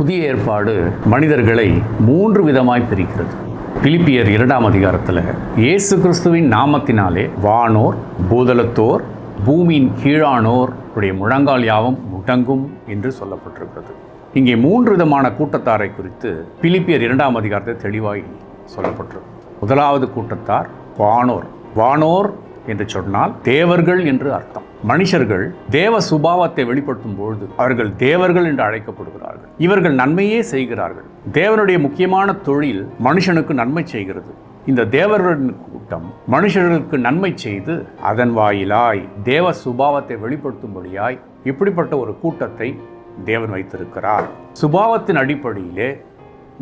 புதிய ஏற்பாடு மனிதர்களை மூன்று விதமாய் பிரிக்கிறது. பிலிப்பியர் இரண்டாம் அதிகாரத்தில் இயேசு கிறிஸ்துவின் நாமத்தினாலே வானோர் பூதலத்தோர் பூமியின் கீழானோர் உடைய முழங்கால் யாவும் முடங்கும் என்று சொல்லப்பட்டிருக்கிறது. இங்கே மூன்று விதமான கூட்டத்தாரை குறித்து பிலிப்பியர் இரண்டாம் அதிகாரத்தை தெளிவாகி சொல்லப்பட்டிருக்கு. முதலாவது கூட்டத்தார் வானோர். வானோர் என்று சொன்னால் தேவர்கள் என்று அர்த்தம். மனுஷர்கள் தேவ சுபாவத்தை வெளிப்படுத்தும் பொழுது அவர்கள் தேவர்கள் என்று அழைக்கப்படுகிறார்கள். இவர்கள் நன்மையே செய்கிறார்கள். தேவனுடைய முக்கியமான தொழில் மனுஷனுக்கு நன்மை செய்கிறது. இந்த தேவர்களின் கூட்டம் மனுஷர்களுக்கு நன்மை செய்து அதன் வாயிலாய் தேவ சுபாவத்தை வெளிப்படுத்தும்படியாய் இப்படிப்பட்ட ஒரு கூட்டத்தை தேவன் வைத்திருக்கிறார். சுபாவத்தின் அடிப்படையிலே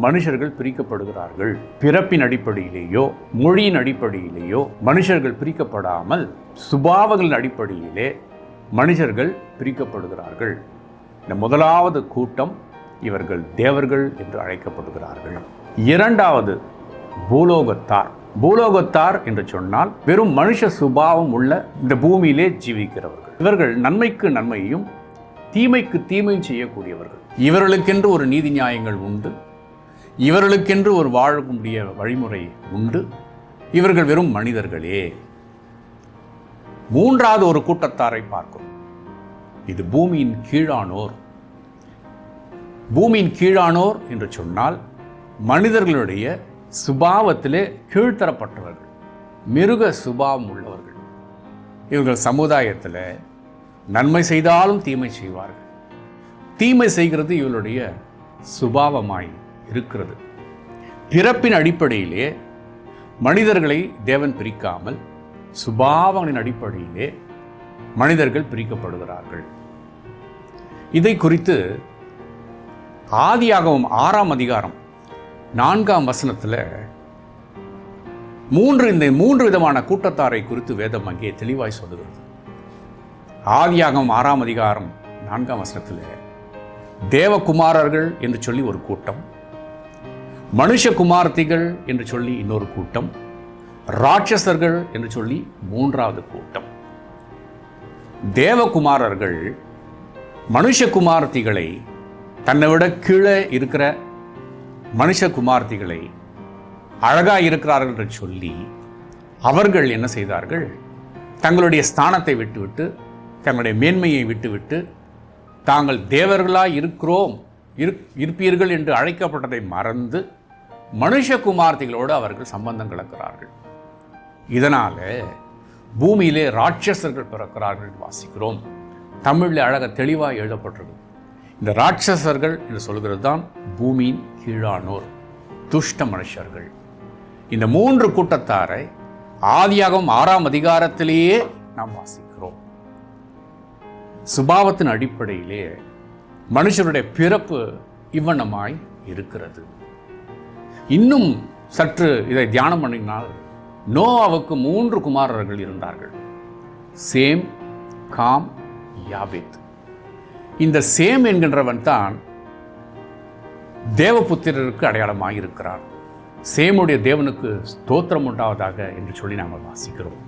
மனுஷர்கள் பிரிக்கப்படுகிறார்கள். பிறப்பின் அடிப்படையிலேயோ மொழியின் அடிப்படையிலேயோ மனுஷர்கள் பிரிக்கப்படாமல் சுபாவங்களின் அடிப்படையிலே மனுஷர்கள் பிரிக்கப்படுகிறார்கள். இந்த முதலாவது கூட்டம் இவர்கள் தேவர்கள் என்று அழைக்கப்படுகிறார்கள். இரண்டாவது பூலோகத்தார். பூலோகத்தார் என்று சொன்னால் வெறும் மனுஷ சுபாவம் உள்ள இந்த பூமியிலே ஜீவிக்கிறவர்கள். இவர்கள் நன்மைக்கு நன்மையும் தீமைக்கு தீமையும் செய்யக்கூடியவர்கள். இவர்களுக்கென்று ஒரு நீதி நியாயங்கள் உண்டு. இவர்களுக்கென்று ஒரு வாழக்கூடிய வழிமுறை உண்டு. இவர்கள் வெறும் மனிதர்களே. மூன்றாவது ஒரு கூட்டத்தாரை பார்க்கும். இது பூமியின் கீழானோர். பூமியின் கீழானோர் என்று சொன்னால் மனிதர்களுடைய சுபாவத்திலே கீழ்த்தரப்பட்டவர்கள் மிருக சுபாவம் உள்ளவர்கள். இவர்கள் சமுதாயத்தில் நன்மை செய்தாலும் தீமை செய்வார்கள். தீமை செய்கிறது இவர்களுடைய சுபாவமாய். இருக்கிறது. பிறப்பின் அடிப்படையிலே மனிதர்களை தேவன் பிரிக்காமல் சுபாவங்களின் அடிப்படையிலே மனிதர்கள் பிரிக்கப்படுகிறார்கள். இதை குறித்து ஆதியாகவும் ஆறாம் அதிகாரம் நான்காம் வசனத்தில் மூன்று இந்த மூன்று விதமான கூட்டத்தாரை குறித்து வேதம் அங்கே தெளிவாய் சொல்லுகிறது. ஆதியாகம் ஆறாம் அதிகாரம் நான்காம் வசனத்தில் தேவகுமாரர்கள் என்று சொல்லி ஒரு கூட்டம் மனுஷகுமார்த்திகள் என்று சொல்லி இன்னொரு கூட்டம் ராட்சசர்கள் என்று சொல்லி மூன்றாவது கூட்டம். தேவகுமாரர்கள் மனுஷகுமார்த்திகளை தன்னை விட கீழே இருக்கிற மனுஷகுமார்த்திகளை அழகாக இருக்கிறார்கள் என்று சொல்லி அவர்கள் என்ன செய்தார்கள்? தங்களுடைய ஸ்தானத்தை விட்டுவிட்டு தங்களுடைய மேன்மையை விட்டுவிட்டு தாங்கள் தேவர்களாக இருக்கிறோம் இருப்- இருப்பீர்கள் என்று அழைக்கப்பட்டதை மறந்து மனுஷ குமார்த்திகளோடு அவர்கள் சம்பந்தம் கலக்கிறார்கள் இதனால் பூமியிலே ராட்சசர்கள் பிறக்கிறார்கள் வாசிக்கிறோம். தமிழில் அழக தெளிவாக எழுதப்பட்டிருக்கு. இந்த ராட்சசர்கள் என்று சொல்கிறது தான் பூமியின் கீழானோர் துஷ்ட மனுஷர்கள். இந்த மூன்று கூட்டத்தாரை ஆதியாகவும் ஆறாம் அதிகாரத்திலேயே நாம் வாசிக்கிறோம். சுபாவத்தின் அடிப்படையிலே மனுஷருடைய பிறப்பு இவ்வண்ணமாய் இருக்கிறது. இன்னும் சற்று இதை தியானம் பண்ணினால் நோவாவுக்கு மூன்று குமாரர்கள் இருந்தார்கள். Shem Ham Japheth. இந்த சேம் என்கின்றவன் தான் தேவபுத்திரருக்கு அடையாளமாக இருக்கிறார் சேமுடைய தேவனுக்கு ஸ்தோத்திரம் உண்டாவதாக என்று சொல்லி நாம் வாசிக்கிறோம்.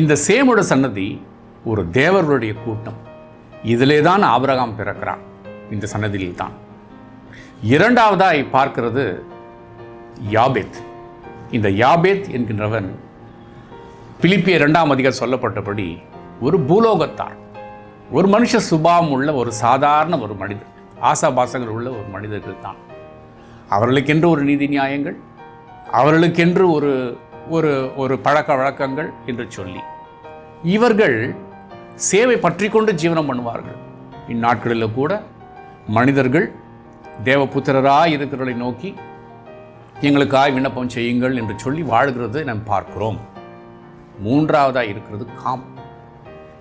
இந்த சேமோட சன்னதி ஒரு தேவர்களுடைய கூட்டம். இதிலே தான் ஆபரகாம் பிறக்கிறான். இந்த சன்னதியில் தான் இரண்டாவதாய் பார்க்கிறது யாபேத். இந்த யாபேத் என்கின்றவன் பிலிப்பிய ரெண்டாம் அதிகம் சொல்லப்பட்டபடி ஒரு பூலோகத்தார். ஒரு மனுஷ சுபாவம் உள்ள ஒரு சாதாரண ஒரு மனிதர். ஆசாபாசங்கள் உள்ள ஒரு மனிதர்கள் தான். அவர்களுக்கென்று ஒரு நீதி நியாயங்கள் அவர்களுக்கென்று ஒரு ஒரு ஒரு பழக்க வழக்கங்கள் என்று சொல்லி. இவர்கள் சேவை பற்றி கொண்டு ஜீவனம் பண்ணுவார்கள். இந்நாட்களில் கூட மனிதர்கள் தேவபுத்திரராக இருக்கிறவர்களை நோக்கி எங்களுக்காய் விண்ணப்பம் செய்யுங்கள் என்று சொல்லி வாழ்கிறதை நாம் பார்க்கிறோம். மூன்றாவதாக இருக்கிறது காம்.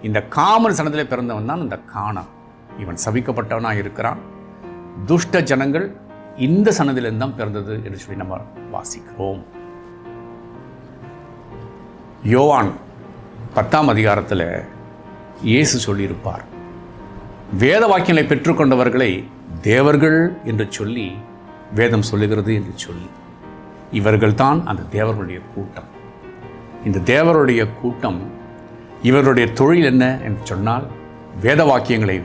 இந்த காமன் சனத்தில் பிறந்தவன் தான் இந்த காணம் இவன் சபிக்கப்பட்டவனாக இருக்கிறான். துஷ்ட ஜனங்கள் இந்த சனதிலிருந்து தான் பிறந்தது என்று சொல்லி நம்ம வாசிக்கிறோம். யோவான் பத்தாம் அதிகாரத்தில் இயேசு சொல்லியிருப்பார். வேத வாக்கியங்களை பெற்றுக்கொண்டவர்களை தேவர்கள் என்று சொல்லி வேதம் சொல்லுகிறது என்று சொல்லி. இவர்கள்தான் அந்த தேவர்களுடைய கூட்டம். இந்த தேவருடைய கூட்டம் இவருடைய தொழில் என்ன என்று சொன்னால் வேத வாக்கியங்களை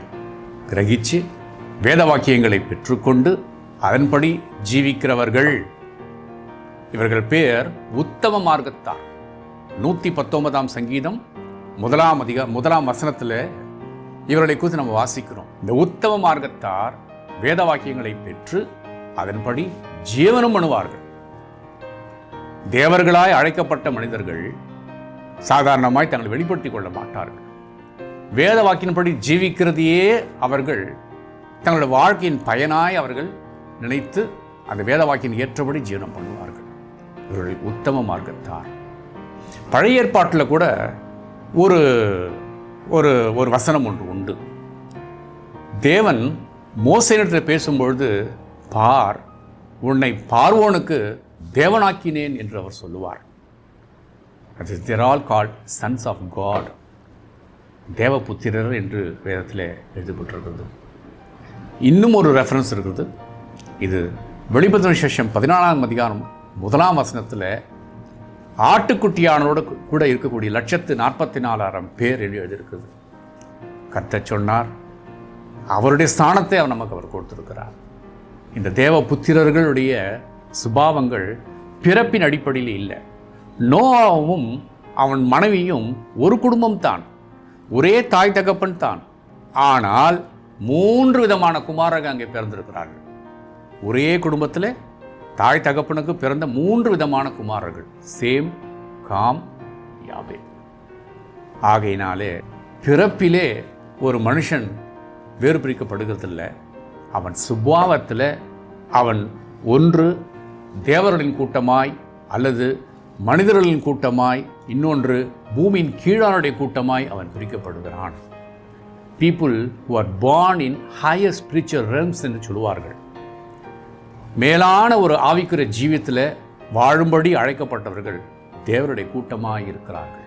கிரகித்து வேத வாக்கியங்களை பெற்றுக்கொண்டு அதன்படி ஜீவிக்கிறவர்கள். இவர்கள் பேர் உத்தம மார்க்கத்தார் நூற்றி பத்தொன்பதாம் சங்கீதம் முதலாம் அதிக முதலாம் வசனத்தில் இவர்களை குறித்து நம்ம வாசிக்கிறோம். இந்த உத்தம மார்க்கத்தார் வேத வாக்கியங்களை பெற்று அதன்படி ஜீவனம் பண்ணுவார்கள் தேவர்களாய் அழைக்கப்பட்ட மனிதர்கள் சாதாரணமாய் தங்களை வெளிப்படுத்திக் கொள்ள மாட்டார்கள். வேத வாக்கின்படி ஜீவிக்கிறதையே அவர்கள் தங்களுடைய வாழ்க்கையின் பயனாய் அவர்கள் நினைத்து அந்த வேத வாக்கின் ஏற்றபடி ஜீவனம் பண்ணுவார்கள். இவர்கள் உத்தம மார்க்கத்தார். பழைய ஏற்பாட்டில் கூட ஒரு ஒரு ஒரு வசனம் ஒன்று உண்டு. தேவன் மோசனிடத்தில் பேசும்பொழுது பார் உன்னை பார்வோனுக்கு தேவனாக்கினேன் என்று அவர் சொல்லுவார் அது they're all called sons of God தேவபுத்திரர் என்று வேதத்தில் எழுதப்பட்டிருக்கிறது. இன்னும் ஒரு ரெஃபரன்ஸ் இருக்குது. இது வெளிப்பத்தின விசேஷம் பதினாலாம் அதிகாரம் முதலாம் வசனத்தில் ஆட்டுக்குட்டியானோடு கூட இருக்கக்கூடிய லட்சத்து நாற்பத்தி நாலாயிரம் பேர் என்று எழுதியிருக்குது கத்த சொன்னார் அவருடைய ஸ்தானத்தை அவர் நமக்கு அவர் கொடுத்துருக்கிறார். இந்த தேவ புத்திரர்களுடைய சுபாவங்கள் பிறப்பின் அடிப்படையில் இல்லை. நோவாவும் அவன் மனைவியும் ஒரு குடும்பம் தான். ஒரே தாய் தகப்பன் தான். ஆனால் மூன்று விதமான குமாரர்கள் அங்கே பிறந்திருக்கிறார்கள். ஒரே குடும்பத்தில் தாய் தகப்பனுக்கு பிறந்த மூன்று விதமான குமாரர்கள். சேம் காம் யாபே ஆகையினாலே பிறப்பிலே ஒரு மனுஷன் வேறு பிரிக்கப்படுகிறதில்லை அவன் சுபாவத்தில் அவன் ஒன்று தேவர்களின் கூட்டமாய் அல்லது மனிதர்களின் கூட்டமாய் இன்னொன்று பூமியின் கீழானுடைய கூட்டமாய் அவன் பிரிக்கப்படுகிறான். People who are born in higher spiritual realms என்று சொல்லுவார்கள். மேலான ஒரு ஆவிக்குரிய ஜீவியத்தில் வாழும்படி அழைக்கப்பட்டவர்கள் தேவருடைய கூட்டமாய் இருக்கிறார்கள்.